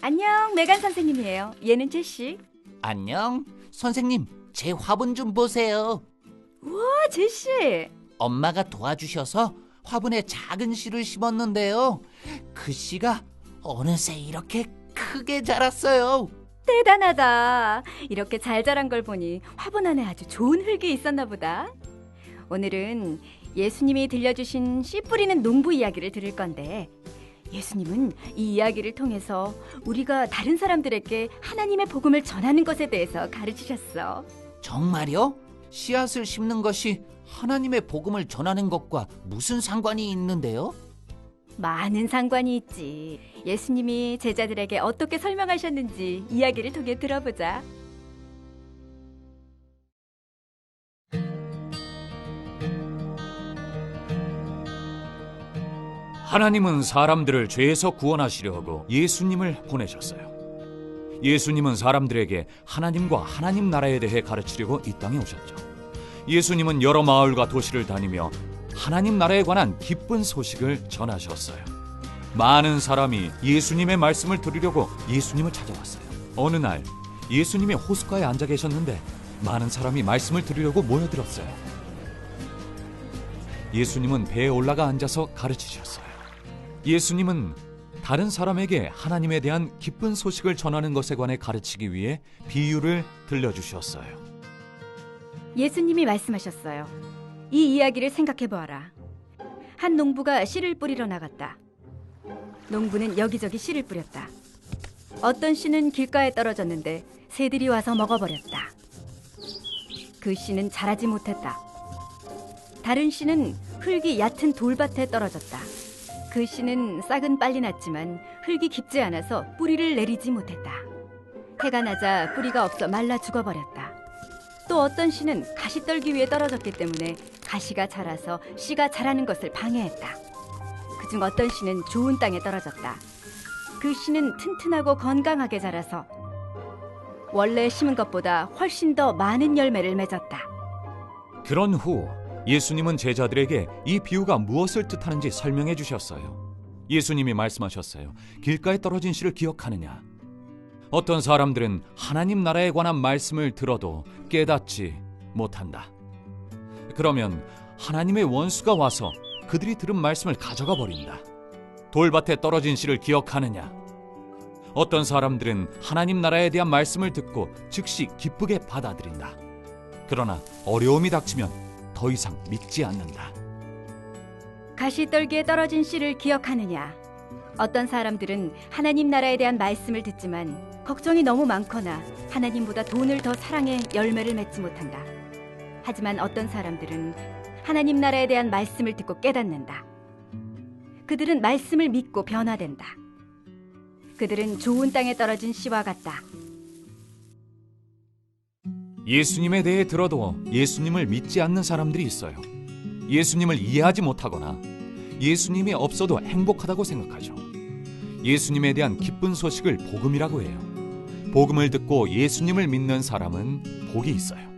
안녕, 메간 선생님이에요. 얘는 제시. 안녕. 선생님, 제 화분 좀 보세요. 아, 제시. 엄마가 도와주셔서 화분에 작은 씨를 심었는데요. 그 씨가 어느새 이렇게 크게 자랐어요. 대단하다. 이렇게 잘 자란 걸 보니 화분 안에 아주 좋은 흙이 있었나 보다. 오늘은 예수님이 들려주신 씨 뿌리는 농부 이야기를 들을 건데 예수님은 이 이야기를 통해서 우리가 다른 사람들에게 하나님의 복음을 전하는 것에 대해서 가르치셨어. 정말요? 씨앗을 심는 것이 하나님의 복음을 전하는 것과 무슨 상관이 있는데요? 많은 상관이 있지. 예수님이 제자들에게 어떻게 설명하셨는지 이야기를 통해 들어보자. 하나님은 사람들을 죄에서 구원하시려고 예수님을 보내셨어요. 예수님은 사람들에게 하나님과 하나님 나라에 대해 가르치려고 이 땅에 오셨죠. 예수님은 여러 마을과 도시를 다니며 하나님 나라에 관한 기쁜 소식을 전하셨어요. 많은 사람이 예수님의 말씀을 들으려고 예수님을 찾아왔어요. 어느 날 예수님이 호숫가에 앉아 계셨는데 많은 사람이 말씀을 들으려고 모여들었어요. 예수님은 배에 올라가 앉아서 가르치셨어요. 예수님은 다른 사람에게 하나님에 대한 기쁜 소식을 전하는 것에 관해 가르치기 위해 비유를 들려주셨어요. 예수님이 말씀하셨어요. 이 이야기를 생각해 보아라. 한 농부가 씨를 뿌리러 나갔다. 농부는 여기저기 씨를 뿌렸다. 어떤 씨는 길가에 떨어졌는데 새들이 와서 먹어버렸다. 그 씨는 자라지 못했다. 다른 씨는 흙이 얕은 돌밭에 떨어졌다. 그 씨는 싹은 빨리 났지만 흙이 깊지 않아서 뿌리를 내리지 못했다. 해가 나자 뿌리가 없어 말라 죽어버렸다. 또 어떤 씨는 가시 떨기 위에 떨어졌기 때문에 가시가 자라서 씨가 자라는 것을 방해했다. 그중 어떤 씨는 좋은 땅에 떨어졌다. 그 씨는 튼튼하고 건강하게 자라서 원래 심은 것보다 훨씬 더 많은 열매를 맺었다. 그런 후 예수님은 제자들에게 이 비유가 무엇을 뜻하는지 설명해 주셨어요. 예수님이 말씀하셨어요. 길가에 떨어진 씨를 기억하느냐? 어떤 사람들은 하나님 나라에 관한 말씀을 들어도 깨닫지 못한다. 그러면 하나님의 원수가 와서 그들이 들은 말씀을 가져가 버린다. 돌밭에 떨어진 씨를 기억하느냐? 어떤 사람들은 하나님 나라에 대한 말씀을 듣고 즉시 기쁘게 받아들인다. 그러나 어려움이 닥치면 더 이상 믿지 않는다. 가시떨기에 떨어진 씨를 기억하느냐? 어떤 사람들은 하나님 나라에 대한 말씀을 듣지만 걱정이 너무 많거나 하나님보다 돈을 더 사랑해 열매를 맺지 못한다. 하지만 어떤 사람들은 하나님 나라에 대한 말씀을 듣고 깨닫는다. 그들은 말씀을 믿고 변화된다. 그들은 좋은 땅에 떨어진 씨와 같다. 예수님에 대해 들어도 예수님을 믿지 않는 사람들이 있어요. 예수님을 이해하지 못하거나 예수님이 없어도 행복하다고 생각하죠. 예수님에 대한 기쁜 소식을 복음이라고 해요. 복음을 듣고 예수님을 믿는 사람은 복이 있어요.